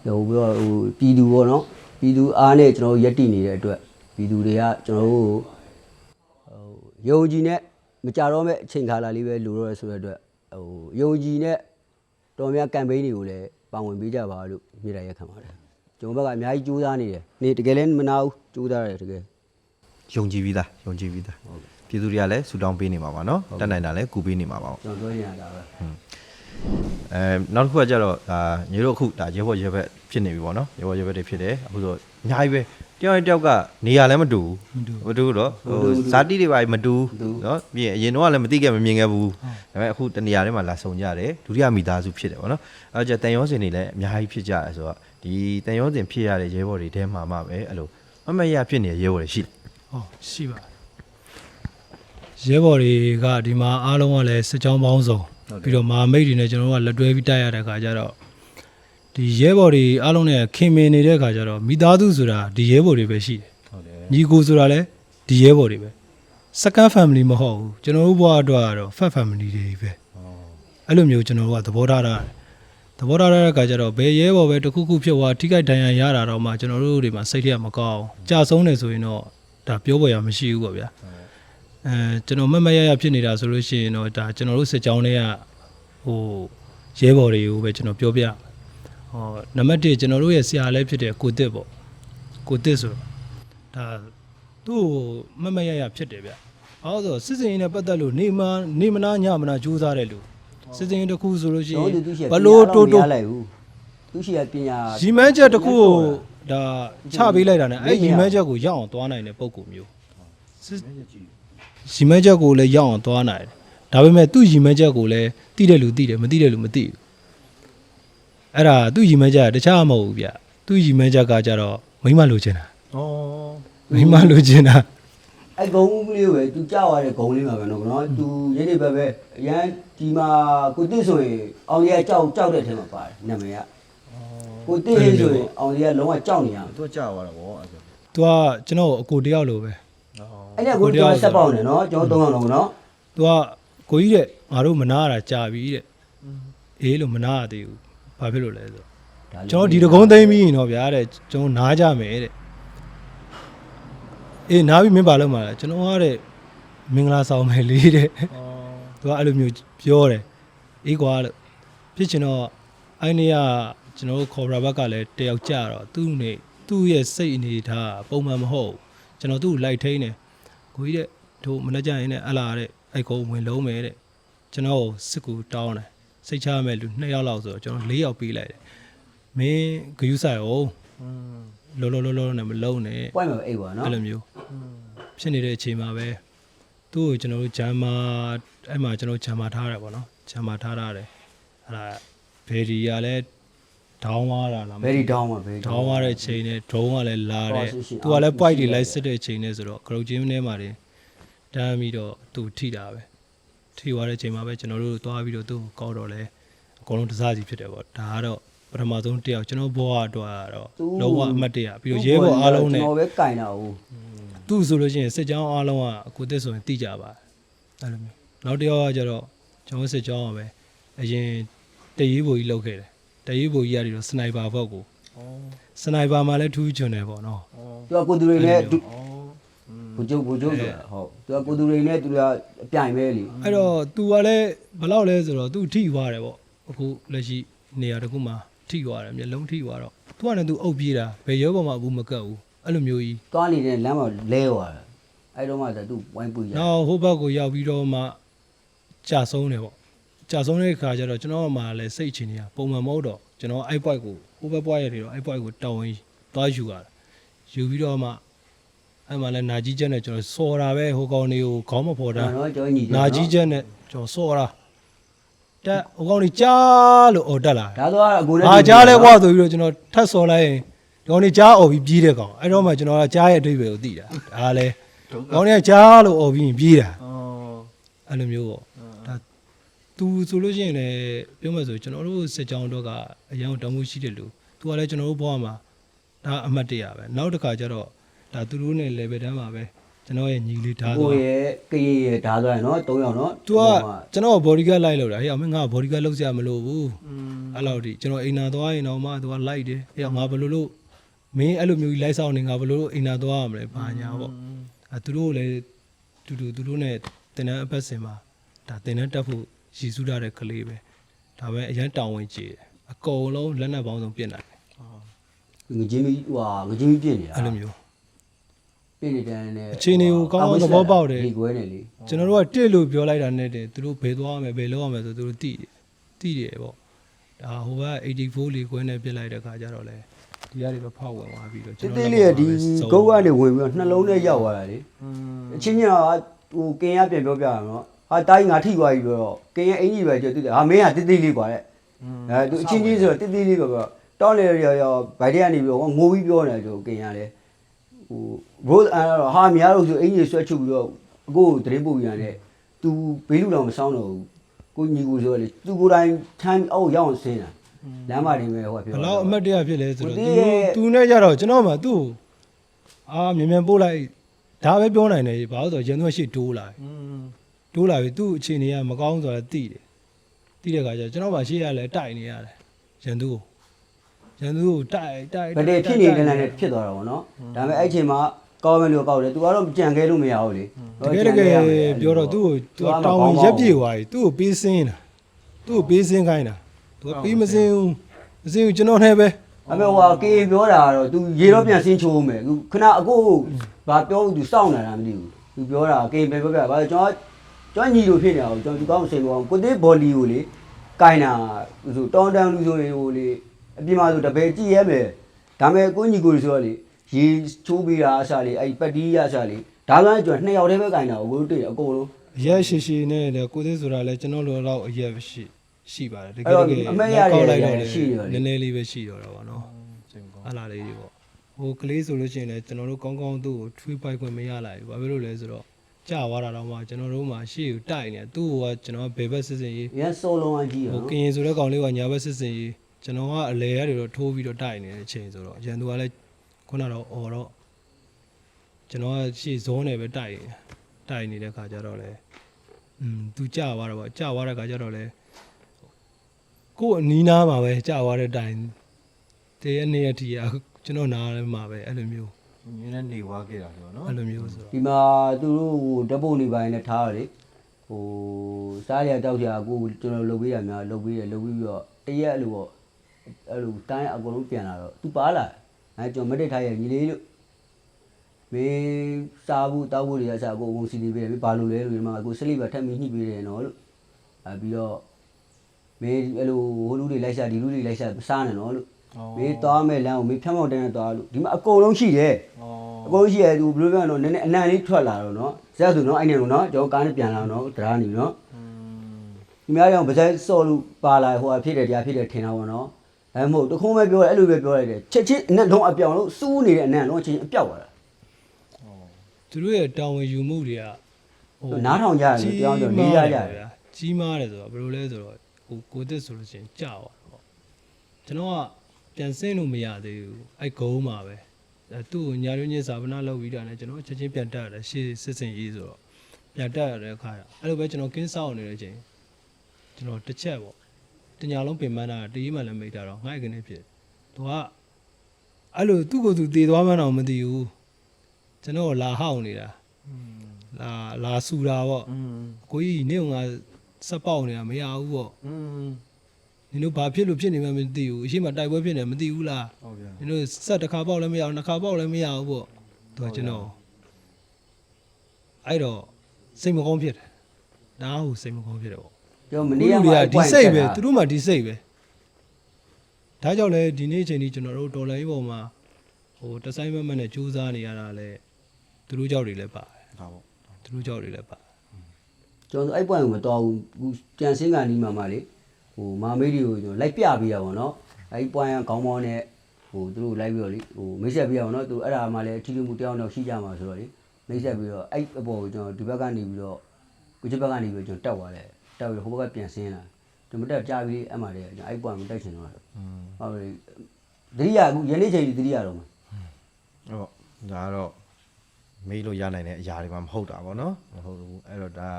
ဟိုပြီးတော့ဟိုပြည်သူပေါ့နော်ပြည်သူအားနဲ့ကျွန်တော်တို့ရက်တည်နေတဲ့အတွက်ပြည်သူတွေကကျွန်တော်တို့ဟိုယုံကြည်နဲ့မကြတော့မဲ့အချိန်ခါလာလေးပဲလိုတော့ရဆိုတဲ့အတွက်ဟိုယုံကြည်နဲ့တော်များကမ်ပိန်းတွေကိုလည်းပါဝင်ပေးကြပါလို့မြေတားရက်ခံပါတယ်ကျွန်တော်ဘက်ကအများကြီးကြိုးစားနေတယ်နေတကယ်လည်းမနာဘူးကြိုးစားရတယ်တကယ်ယုံကြည်ပြီးသားယုံကြည်ပြီးသားပြည်သူတွေကလည်းဆူတောင်းပေးနေမှာပါနော်တက်နိုင်တာလည်းကူပေးနေမှာပါကျွန်တော်ပြောရတာပဲ အဲနောက်တစ်ခုကကြတော့ဒါညီတို့အခုဒါရဲဘော်ရဲဘက်ဖြစ်နေပြီပေါ့နော်ရဲဘော်ရဲဘက်တွေဖြစ်တယ်အခုဆိုအများကြီးပဲတယောက်တစ်ယောက်ကနေရာလည်းမတူဘူးမတူဘူးတော့ဟိုဇာတိတွေပါမတူဘူးနော်ပြီးရင်အရင်တော့လည်းမသိခဲ့မမြင်ခဲ့ဘူးဒါပေမဲ့အခုတနေရာထဲမှာလာဆုံကြတယ်ဒုတိယမိသားစုဖြစ်တယ်ပေါ့နော်အဲကြတန်ရောစင်တွေလည်းအများကြီးဖြစ်ကြတယ်ဆိုတော့ဒီတန်ရောစင်ဖြစ်ရတဲ့ရဲဘော်တွေထဲမှာမှပဲအဲ့လိုမမရဖြစ်နေတဲ့ရဲဘော်တွေရှိတယ်ဟောရှိပါတယ်ရဲဘော်တွေကဒီမှာအားလုံးကလည်းစစ်ကြောင်းပေါင်းစုံ ပြီးတော့မာမိတ်တွေနဲ့ကျွန်တော်တို့ကလက်တွဲပြီးတိုက်ရတဲ့ခါကျတော့ဒီရဲဘော်တွေအားလုံးနဲ့ခင်မင်နေတဲ့ခါကျတော့မိသားစုဆိုတာဒီရဲဘော်တွေပဲရှိတယ်ဟုတ်တယ်ညီကိုဆိုတာလည်းဒီရဲဘော်တွေပဲ second family မဟုတ်ဘူးကျွန်တော်တို့ဘဝအတွက်ကတော့ first family တွေပဲအဲ့လိုမျိုးကျွန်တော်တို့ကသဘောထားတာသဘောထားတဲ့ခါကျတော့ဘယ်ရဲဘော်ပဲတစ်ခုခုဖြစ်သွားထိခိုက်ဒဏ်ရာရတာတော့မှကျွန်တော်တို့တွေမှာစိတ်ထဲကမကောင်းအောင်ကြာဆုံးနေဆိုရင်တော့ဒါပြောပေါ်ရမရှိဘူးပေါ့ဗျာ အဲကျွန်တော်မတ်မတ်ရရဖြစ်နေတာဆိုလို့ရှိရင်တော့ဒါကျွန်တော်တို့စစ်ကြောင်းတွေကဟိုရဲဘော်တွေကိုပဲကျွန်တော်ပြောပြရမယ်ဟောနံပါတ်1ကျွန်တော်တို့ရဲ့ဆရာလည်းဖြစ်တဲ့ကိုတစ်ပေါ့ကိုတစ်ဆိုတော့ဒါသူ့ကိုမတ်မတ်ရရဖြစ်တယ်ဗျ။အော်ဆိုစစ်စင်ရင်နဲ့ပတ်သက်လို့နေမနေမနာညမနာကြိုးစားတယ်လို့စစ်စင်ရင်တစ်ခုဆိုလို့ရှိကျွန်ရင်တော်တို့သူရှိဘလို့တိုးတိုးလိုက်ဘူးသူရှိရပညာရီမန်းချက်တစ်ခုကိုဒါချပေးလိုက်တာ ਨੇ အဲ့ရီမန်းချက်ကိုရောက်အောင်သွားနိုင်တဲ့ပုံကူမျိုးစစ် ရီမန်းချက်ကိုလည်းရောက်အောင်သွားနိုင်တယ်ဒါပေမဲ့သူ့ရီမန်းချက်ကိုလည်းတိတဲ့လူတိတယ်မတိတဲ့လူမတိဘူးအဲ့ဒါသူ့ရီမန်းချက်ကတခြားမဟုတ်ဘူးဗျသူ့ရီမန်းချက်ကကြတော့မိမလိုချင်တာဩမိမလိုချင်တာအဲ့ဂုံးလေးပဲသူကြောက်ရတဲ့ဂုံးလေးမှာပဲနော်နော်သူရင်းနေပဲပဲအရန်ဒီမှာကိုတိဆိုရင်အောင်ရကြောက်ကြောက်တဲ့အထက်မှာပါတယ်နာမည်ကကိုတိဆိုရင်အောင်ရလုံးဝကြောက်နေရမယ်သူကကြာသွားတာဗောအဲ့ဒါသူကကျွန်တော်အကိုတယောက်လိုပဲ အဲ့ဒါကိုကျွန်တော်ဆက်ပေါက်နေနော်ကျွန်တော်သုံးအောင်လုံးနော်သူကကိုကြီးတဲ့ငါတို့မနာရတာကြာပြီတဲ့အေးလို့မနာရသေးဘူးဘာဖြစ်လို့လဲဆိုကျွန်တော်ဒီတကုံးသိမ်းပြီးရင်တော့ဗျာတဲ့ကျွန်တော်နားကြမယ်တဲ့အေးနားပြီးမင်းပါလို့မှာလဲကျွန်တော်ကတဲ့မင်္ဂလာဆောင်မယ်လေးတဲ့သူကအဲ့လိုမျိုးပြောတယ်အေးကွာလို့ဖြစ်ချင်တော့အဲ့နေ့ကကျွန်တော်တို့ခေါ်ရာဘက်ကလည်းတယောက်ကြတော့သူ့နေသူ့ရဲ့စိတ်အနေထားပုံမှန်မဟုတ်ဘူးကျွန်တော်သူ့ကိုလိုက်ထိန်းတယ် ကိုကြီးတဲ့တို့မနေ့ကျရင်လည်းအလားတဲ့အဲ့ကိုဝင်လုံးမယ်တဲ့ကျွန်တော်ကိုစစ်ကူတောင်းတယ်စိတ်ချရမယ်လူနှစ်ယောက်လောက်ဆိုတော့ကျွန်တော်၄ယောက်ပေးလိုက်တယ်မင်းဂယူးဆိုင်အောင်လောလောလောလောနဲ့မလုံးနဲ့ပွိုင်းမှာပဲအိတ်ပါနော်အဲ့လိုမျိုးဖြစ်နေတဲ့အချိန်မှာပဲသူ့ကိုကျွန်တော်တို့ဂျမ်မာအဲ့မှာကျွန်တော်ဂျမ်မာထားရတယ်ပေါ့နော်ဂျမ်မာထားရတယ်အဲ့ဒါဘယ်ဒီကလည်း ဒေါင်းသွားတာလားမဘယ်သိဒီတောင်းမှာဘယ်ဘူးဒေါင်းသွားတဲ့အချိန်နဲ့ဒရုန်းကလည်းလာတယ်ဟောရှိရှိသူကလည်းအောင် point တွေရှိလိုက်လိုက်စစ်တဲ့အချိန်နဲ့ဆိုတော့ဂရုတ်ချင်းထဲမှာတင်တန်းပြီးတော့သူထိတာပဲထိသွားတဲ့အချိန်မှာပဲကျွန်တော်တို့သွားပြီးတော့သူ့ကိုကောက်တော့လဲအကုန်လုံးတစားစီဖြစ်တယ်ပေါ့ဒါကတော့ပထမဆုံးတစ်ယောက်ကျွန်တော်ဘောကတော့ကတော့လုံးဝအမှတ်တရပြီးတော့ရဲဘော်အားလုံးနဲ့ ကျွန်တော်ပဲကင်တာဟုတ် သူ့ဆိုလို့ရှိရင်စစ်ကြောင်းအားလုံးကကိုတစ်ဆိုရင်တိကြပါတယ်အဲ့လိုမျိုးနောက်တစ်ယောက်ကကျတော့ကျွန်တော်စစ်ကြောင်းကပဲအရင်တရေးဘူကြီးလောက်ခဲ့တယ် တရေးဘူကြီးရတယ်တော့စနိုက်ပါဘောက်ကိုစနိုက်ပါမှာလည်းထူးချွန်တယ်ပေါ့နော် သူကကိုသူတွေနဲ့ဘူကျုပ်ဘူကျုပ်ဆိုတာဟုတ်သူကကိုသူတွေနဲ့သူကအပြိုင်ပဲလေ အဲ့တော့ तू ကလည်းဘယ်လောက်လဲဆိုတော့ तू ထိသွားတယ်ပေါ့အခုလက်ရှိနေရာတစ်ခုမှာထိသွားတယ်မျက်လုံးထိသွားတော့ तू ကလည်း तू အုပ်ပြေးတာဘယ်ရောပေါ်မှာဘူးမကတ်ဘူး အဲ့လိုမျိုးကြီး သွားနေတဲ့လမ်းမှာလဲသွားတာအဲ့တော့မှသာသူဝိုင်းပွေရ နောက်ဟိုဘက်ကိုရောက်ပြီးတော့မှကြာဆုံးတယ်ပေါ့ ကြာဆုံးတဲ့ခါကျတော့ကျွန်တော်ကမှလည်းစိတ်အခြေအနေကပုံမှန်မဟုတ်တော့ကျွန်တော်အဲ့ point ကို over point ရနေတော့အဲ့ point ကိုတောင်းရင်သွားယူရတာယူပြီးတော့မှအဲ့မှာလည်းနာကြီးချက်နဲ့ကျွန်တော်စော်တာပဲဟိုကောင်တွေကိုခေါင်းမဖော်တာနော်ကျွန်တော်ညီတယ်နာကြီးချက်နဲ့ကျွန်တော်စော်တာတက်ဟိုကောင်တွေကြားလို့အော်တက်လာဒါဆိုအကိုလည်းဟာကြားလဲကွာဆိုပြီးတော့ကျွန်တော်ထပ်စော်လိုက်ရင်ဒီကောင်တွေကြားအော်ပြီးပြေးတဲ့ကောင်အဲ့တော့မှကျွန်တော်ကကြားရဲ့အဓိပ္ပာယ်ကိုသိတာဒါလည်းကောင်တွေကကြားလို့အော်ပြီးရင်ပြေးတာအဲ့လိုမျိုးပေါ့ သူဆိုလို့ရှိရင်လည်းပြောမှဆိုကျွန်တော်တို့စစ်ကြောင်းတော့ကအရင်တောင်းမှုရှိတယ်လို့သူကလည်းကျွန်တော်တို့ဘဝမှာဒါအမှတ်တရပဲနောက်တစ်ခါကျတော့ဒါသူတို့နဲ့ level တန်းမှာပဲကျွန်တော်ရဲ့ညီလေးထားကိုတော့ရဲ့ကရင်ရဲ့ဓာသွားရနော်၃ယောက်နော်သူကကျွန်တော် body guard လိုက်လို့တာဟေ့အမငါ body guard လောက်စရာမလိုဘူးအဲ့လောက်ဒီကျွန်တော်အိမ်နာသွားရင်တော့မှသူကလိုက်တယ်ဟေ့ငါဘယ်လိုလုပ်မင်းအဲ့လိုမျိုးကြီးလိုက်ဆောင်နေငါဘယ်လိုလုပ်အိမ်နာသွားရမလဲဘာညာပေါ့အဲသူတို့လည်းတူတူသူတို့နဲ့တင်တဲ့အပတ်စင်မှာဒါတင်တဲ့တက်ဖို့ ရည်စူးထားတဲ့ကလေးပဲဒါပဲအရန်တောင်းဝင်ကြည့်တယ်အကုန်လုံးလက်နက်ပေါင်းစုံပြင်လာတယ်ငကြီးမီဟွာငကြီးမီပြည့်နေတာအဲ့လိုမျိုးပြည့်နေတယ်နဲ့အခြေအနေကိုကောင်းကောင်းသဘောပေါက်တယ်ဒီကွဲနေလေကျွန်တော်တို့ကတစ်လို့ပြောလိုက်တာနဲ့တည်းသူတို့ဘယ်သွားရမယ်ဘယ်လုပ်ရမယ်ဆိုသူတို့သိတယ်သိတယ်ပေါ့ဒါဟိုက84လေးခွဲနဲ့ပြစ်လိုက်တဲ့ခါကျတော့လေဒီကနေတော့ဖောက်ဝင်သွားပြီးတော့တိတိလေးရဲ့ဒီဂုတ်ကနေဝင်ပြီးတော့နှလုံးထဲရောက်သွားတာလေအချင်းချင်းကဟိုကင်ရပြန်ပြောပြရအောင်နော် ဟာတိုင်းငါထိသွားပြီပြောတော့ကင်ရအင်ကြီးပဲကြွတူတယ်ဟာမင်းကတိတိလေးกว่าတဲ့အဲသူအချင်းချင်းဆိုတော့တိတိလေးပဲပြောတောင်းလေရောရောဗိုက်ထဲကနေပြီးတော့ငိုပြီးပြောနေတယ်ဆိုကင်ရလေဟို rose အဲ့တော့ဟာများလို့ဆိုအင်ကြီးဆွဲချုပ်ပြီးတော့အကိုကိုတရင်ပို့ပြန်တယ်သူဘေးလူတော်မဆောင်းတော့ဘူးကိုညီကိုဆိုတော့လေသူကိုယ်တိုင်ထမ်းအောက်ရောက်အောင်ဆင်းတာလမ်းမတွေပဲဟိုကပြော ဘယ်လောက်အမတ်တရဖြစ်လဲဆိုတော့ ဟို သူ တည်းရဲ့ သူနဲ့ကြတော့ကျွန်တော်မှသူ့ကိုအာမြန်မြန်ပို့လိုက်ဒါပဲပြောနိုင်တယ်ဘာလို့ဆိုတော့ရန်သူကရှေ့တိုးလာတယ် တိုးလာပြီသူ့အခြေအနေကမကောင်းဆိုတာသိတယ်သိတဲ့ခါကျကျွန်တော်မှရှေ့ရလဲတိုက်နေရတယ်ရန်သူကိုရန်သူကိုတိုက်တိုက် ဗတဲ့ဖြစ်နေတဲ့နဲ့ဖြစ်သွားတာပေါ့နော်ဒါပေမဲ့အဲ့ချိန်မှာကောင်းမယ်လို့ကောက်တယ်သူကတော့ကြံခဲလို့မရဘူးလေ တကယ်တကယ်ပြောတော့သူ့ကိုသူကတောင်းဝင်ရက်ပြေသွားပြီသူ့ကိုပေးစင်းတာသူ့ကိုပေးစင်းခိုင်းတာသူကပေးမစင်းဘူးမစင်းဘူးကျွန်တော်နဲ့ပဲ အမေဟိုကေပြောတာကတော့ तू ရေတော့ပြန်ဆင်းချိုးမယ် तू ခဏအကိုဘာပြော तू စောင့်နေတာမသိဘူး तू ပြောတာကေပဲပြောပြဘာလို့ကျွန်တော် ကျွန်တော်ညီလိုဖြစ်နေတာကိုကျွန်တော် तू ကောင်းမစိန်ဘူးကိုသေးဘော်လီကိုလေကင်တာဆိုတောင်းတန်းလူဆိုရင်ဟိုလေအပြင်မှာဆိုတပည့်ကြည့်ရဲမယ်ဒါပေမဲ့ကိုညီကိုဆိုတော့လေရေချိုးပေးတာအစားလေအဲ့ပတ်တီးရအစားလေဒါကလည်းကျွန်တော်နှစ်ယောက်တည်းပဲကင်တာကိုတွေ့တယ်အကုန်လုံးအရက်ရှိရှိနဲ့လေကိုသေးဆိုတာလဲကျွန်တော်လိုတော့အရက်ရှိရှိပါတယ်တကအဲ့ယ်တော့တကယ်အမေရတယ်ကောက်လိုက်တော့လေရှိတယ်လေနည်းနည်းလေးပဲရှိတော့တာပေါ့နော်အလားလေးတွေပေါ့ဟိုကလေးဆိုလို့ရှိရင်လည်းကျွန်တော်တို့ကောင်းကောင်းသူ့ကိုထွေးပိုက်ခွင့်မရလိုက်ဘူးဘာဖြစ်လို့လဲဆိုတော့ ကြာသွားတာတော့မှကျွန်တော်တို့မှရှေ့ကိုတိုက်နေတယ်သူ့ကကျွန်တော်ကဘယ်ဘက်စစ်စင်ရေး ရန်စောလုံးအကြီး ဟို ရော ကရင်ဆိုတဲ့ကောင်လေးကညာဘက်စစ်စင်ရေးကျွန်တော်ကအလဲရတယ်တော့ထိုးပြီးတော့တိုက်နေတဲ့အချိန်ဆိုတော့ရန်သူကလည်းခုနတော့អော်တော့ကျွန်တော်ကရှေ့ဇုံးနဲ့ပဲတိုက်နေတိုက်နေတဲ့ခါကျတော့လေอืมသူကြာသွားတော့ဗောကြာသွားတဲ့ခါကျတော့လေကို့အနီးနားမှာပဲကြာသွားတဲ့တိုင်တရနေ့ရက်တီကကျွန်တော်နားထဲမှာပဲအဲ့လိုမျိုး နည်းနည်းနေွားခဲ့တာလေနော်အဲ့လိုမျိုးဆိုတော့ဒီမှာသူတို့ဟိုဓပုတ်နေပိုင်းနဲ့ထားရတယ်ဟိုစားရတောက်ကြကိုကျွန်တော်လုပ်ပေးရများလုပ်ပေးရလုပ်ပြီးပြီးတော့တရက်အဲ့လိုပေါ့အဲ့လိုတိုင်းအကုန်လုံးပြန်လာတော့သူပါလာအဲကျွန်တော်မတက်ထားရညီလေးလို့မင်းစားဘူးတောက်ဖို့တွေအစားကိုဝုံစီလေးပေးတယ်မင်းဘာလို့လဲလို့ဒီမှာကိုစလိပ်ပဲထပ်ပြီးညှိပေးတယ်နော်လို့အဲပြီးတော့မင်းအဲ့လိုဟိုလူတွေလိုက်စားဒီလူတွေလိုက်စားစားနေနော်လို့ မင်းသွားမဲ့လမ်းကိုမင်းဖြတ်မောက်တန်းနဲ့သွားလို့ဒီမှာအကုန်လုံးရှိတယ်အကုန်ရှိရဲသူဘယ်လိုပြောရအောင်နည်းနည်းအနံလေးထွက်လာတော့နော်ဇက်သူနော်အဲ့နေလို့နော်ကျွန်တော်ကားနဲ့ပြန်လာတော့နော်တရားနေနော်ဒီများကြောင့်ဗဇက်စော်လို့ပါလာဟိုအဖြစ်တယ်တရားဖြစ်တယ်ထင်တာပေါ့နော်အဲမဟုတ်တခုံးပဲပြောတယ်အဲ့လိုပဲပြောလိုက်တယ်ချက်ချင်းအနက်လုံးအပြောင်လို့စူးနေတဲ့အနံလုံးချင်းအပြောက်သွားတာသူတို့ရဲ့တာဝန်ယူမှုတွေကနားထောင်ကြရတယ်ပြောင်းပြောင်းနေရကြတယ်ဗျာကြီးမားတယ်ဆိုတော့ဘယ်လိုလဲဆိုတော့ဟိုကိုတက်ဆိုလို့ရှိရင်ကြာသွားတော့ကျွန်တော်က ပြန်ဆင်းလို့မရသေးဘူးအဲ့ဂုံးမှာပဲသူ့ကိုညာရင်းညစာပနာလောက်ပြီးတာနဲ့ကျွန်တော်ချက်ချင်းပြန်တက်ရတယ်ရှေ့စစ်စင်ရေးဆိုတော့ပြန်တက်ရတဲ့အခါအဲ့လိုပဲကျွန်တော်ကင်းဆောက်နေတဲ့အချိန်ကျွန်တော်တစ်ချက်ပေါ့တညာလုံးပင်ပန်းတာတရေးမှလည်းမိတာတော့ငှိုက်ကနေဖြစ်သူကအဲ့လိုသူ့ကိုယ်သူတည်သွားမှန်းတော့မသိဘူးကျွန်တော်လာဟောက်နေတာလာလာဆူတာပေါ့ကိုကြီးနေကစက်ပေါက်နေတာမရဘူးပေါ့ နနင်တို့ဘာဖြစ်လို့ဖြစ်နေမှမသိဘူးအရှိမတိုက်ပွဲဖြစ်နေမသိဘူးလားဟုတ်ဗျာနင်တို့ဆက်တစ်ခါပေါက်လည်းမရအောင်နှစ်ခါပေါက်လည်းမရဘူးပေါ့သူကကျွန်တော်အဲ့တော့စိတ်မကောင်းဖြစ်တယ်ဒါဟုတ်စိတ်မကောင်းဖြစ်တယ်ပေါ့ကျွန်တော်မမနေ့နေ့ကကမှဒီစိတ်ပဲသူတို့မှဒီစိတ်ပဲဒါကြောင့်လဲဒီနေ့အချိန်ကြီးကျွန်တော်တို့ဒေါ်လာရေးပေါ်မှာဟိုတဆိုင်မမနဲ့စူးစမ်းနေရတာလဲသူတို့ကြောက်တွေလည်းပါတယ်ဟုတ်ပေါ့သူတို့ကြောက်တွေလည်းပါကျွန်တော်အဲ့ပွိုင်ကိုမတော်ဘူးအခုကြံစင်းကန်ဒီမှာမှလေ ဟိုမာမေးတွေကိုကျွန်တော်လိုက်ပြပေးရပါတော့အဲ့ပွိုင်ကခေါင်းမောင်းနဲ့ဟိုသူတို့လိုက်ပြီးတော့လေဟိုမိတ်ဆက်ပေးရအောင်နော်သူအဲ့ဒါမှလည်းအထီးထီးမှုတယောက်တော့ရှိကြမှာဆိုတော့လေမိတ်ဆက်ပြီးတော့အဲ့အပေါ်ကိုကျွန်တော်ဒီဘက်ကနေပြီးတော့ကိုချစ်ဘက်ကနေပြီးတော့ကျွန်တော်တက်သွားတယ်တက်ပြီးဟိုဘက်ကပြန်ဆင်းလာကျွန်တော်တက်ကြပြီးအဲ့မှာလေကျွန်တော်အဲ့ပွိုင်ကိုတက်ချင်တော့ဟုတ်ပြီတတိယအခုယနေ့ချိန်ဒီတတိယတော့မှာဟုတ်ဒါကတော့မေးလို့ရနိုင်တဲ့အရာတွေမှမဟုတ်တာပေါ့နော်မဟုတ်ဘူးအဲ့တော့ဒါ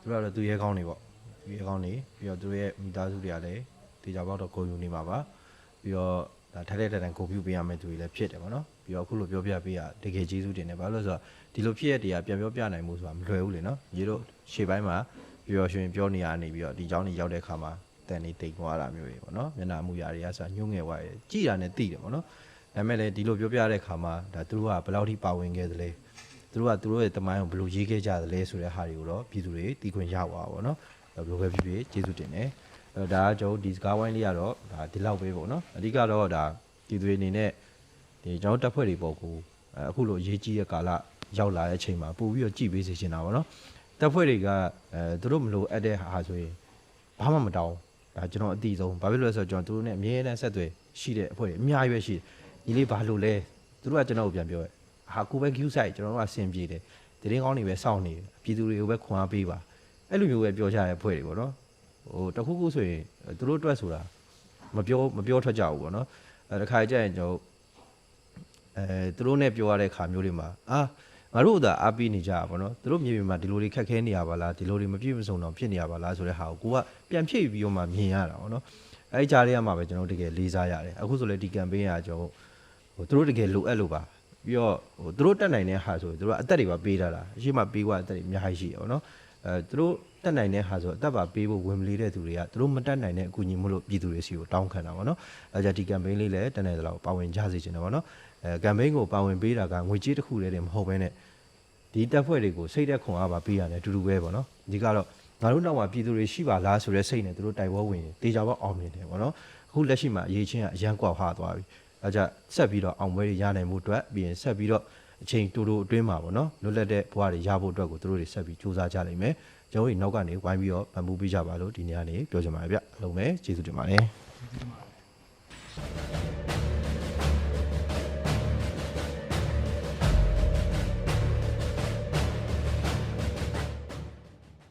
သူတို့ကတော့သူရဲကောင်းနေပေါ့ သူရဲကောင်းနေပြီးတော့သူတို့ရဲ့မိသားစုတွေကလည်းတေချာပေါက်တော့ဂုဏ်ယူနေမှာပါပြီးတော့ဒါထိုက်တဲ့တိုင်ဂုဏ်ပြုပေးရမယ့်သူတွေလည်းဖြစ်တယ်ပေါ့နော်ပြီးတော့အခုလိုပြောပြပေးရတကယ်ကျေးဇူးတင်တယ်ဘာလို့လဲဆိုတော့ဒီလိုဖြစ်ရတဲ့တရားပြန်ပြောပြနိုင်မှုဆိုတာမလွယ်ဘူးလေနော်ညီတို့ရှေ့ပိုင်းမှာပြောရွှင်ပြောနေရနေပြီးတော့ဒီเจ้าနေရောက်တဲ့ခါမှာတန်နေတိတ်သွားတာမျိုးတွေပေါ့နော်မျက်နှာမူရာတွေကဆိုတာညှို့ငယ်သွားတယ်ကြည်တာနဲ့တိတယ်ပေါ့နော် ဒါပေမဲ့လည်းဒီလိုပြောပြတဲ့ခါမှာဒါသူတို့ကဘယ်လောက်ထိပါဝင်ခဲ့သလဲသူတို့ကသူတို့ရဲ့တမိုင်းကိုဘယ်လိုရေးခဲ့ကြသလဲဆိုတဲ့ဟာတွေကိုတော့ပြည်သူတွေသိခွင့်ရပါပါတော့ ဘယ်လိုပဲဖြစ်ဖြစ်ကျေးဇူးတင်တယ်အဲတော့ဒါကကျွန်တော်တို့ဒီစကားဝိုင်းလေးကတော့ဒါဒီလောက်ပဲပေါ့နော်အဓိကတော့ဒါပြည်သူတွေအနေနဲ့ဒီကျွန်တော်တို့တပ်ဖွဲ့တွေပေါ့ကိုအဲအခုလိုအရေးကြီးတဲ့ကာလရောက်လာတဲ့အချိန်မှာပို့ပြီးတော့ကြည်ပေးစေချင်တာပေါ့နော်တပ်ဖွဲ့တွေကအဲသူတို့မလို့အပ်တဲ့ဟာဆိုရင်ဘာမှမတောင်းဒါကျွန်တော်အတိဆုံးဘာဖြစ်လို့လဲဆိုတော့ကျွန်တော်တို့နဲ့အမြဲတမ်းဆက်သွယ်ရှိတဲ့အဖွဲ့တွေအများကြီးပဲရှိတယ်ဒီလေးဘာလို့လဲသူတို့ကကျွန်တော်ကိုပြန်ပြောရဲဟာကိုပဲ queue site ကျွန်တော်တို့ကအဆင်ပြေတယ်တရင်ကောင်းနေပဲစောင့်နေတယ်ပြည်သူတွေကိုပဲခွန်အားပေးပါ အဲ့လိုမျိုးပဲပြောကြတဲ့အဖွဲ့တွေပေါ့နော်ဟိုတခုခုဆိုရင်သူတို့အတွက်ဆိုတာမပြောမပြောထွက်ကြဘူးပေါ့နော်အဲတခါကြရင်ကျွန်တော်အဲသူတို့နဲ့ပြောရတဲ့ခါမျိုးတွေမှာအာငါတို့ကအားပေးနေကြတာပေါ့နော်သူတို့မြေပြင်မှာဒီလိုတွေခက်ခဲနေရပါလားဒီလိုတွေမပြည့်မစုံတော့ဖြစ်နေရပါလားဆိုတဲ့ဟာကိုကိုကပြန်ဖြည့်ပြီးတော့မှမြင်ရတာပေါ့နော်အဲဒီကြားထဲမှာပဲကျွန်တော်တို့တကယ်လေးစားရတယ်အခုဆိုလေဒီ campaign ကကျွန်တော်ဟိုသူတို့တကယ်လိုအပ်လို့ပါပြီးတော့ဟိုသူတို့တက်နိုင်တဲ့ဟာဆိုသူတို့ကအသက်တွေပါပေးထားတာအရှိမပေး qua အသက်တွေအများကြီးရှိရပါတော့ အဲသူတို့တက်နိုင်တဲ့ဟာဆိုအသက်ပါပေးဖို့ဝင်မလေးတဲ့သူတွေကသူတို့မတက်နိုင်တဲ့အကူအညီမလို့ပြည်သူတွေစီကိုတောင်းခံတာပါတော့အဲကြဒီ campaign လေးလည်းတက်နိုင်သလောက်ပါဝင်ကြစေချင်တယ်ပါတော့အဲ campaign ကိုပါဝင်ပေးတာကငွေကြေးတစ်ခုတည်းတည်းမဟုတ်ဘဲနဲ့ဒီတက်ဖွဲ့တွေကိုစိတ်သက်ခွန်အားပါပေးရတယ်အတူတူပဲပေါ့နော်ဒီကတော့ငါတို့နောက်မှာပြည်သူတွေရှိပါလားဆိုတဲ့စိတ်နဲ့သူတို့တိုက်ပွဲဝင်ရင်တေချာပေါက်အောင်မြင်တယ်ပေါ့နော်အခုလက်ရှိမှာအရေးချင်းကအရန်ကွာဟသွားပြီအဲကြဆက်ပြီးတော့အောင်ပွဲတွေရနိုင်မှုအတွက်ပြီးရင်ဆက်ပြီးတော့ အချိန်တူတူအတွင်းမှာပေါ့နော်လွတ်လပ်တဲ့ဘဝတွေရဖို့အတွက်ကိုသူတို့တွေဆက်ပြီးစူးစမ်းကြနိုင်မယ်ကျွန်တော်တို့နောက်ကနေဝိုင်းပြီးတော့ဗန်ပူးပေးကြပါလို့ဒီနေ့ကနေပြောချင်ပါတယ်ဗျအလုံးပဲကျေးဇူးတင်ပါတယ်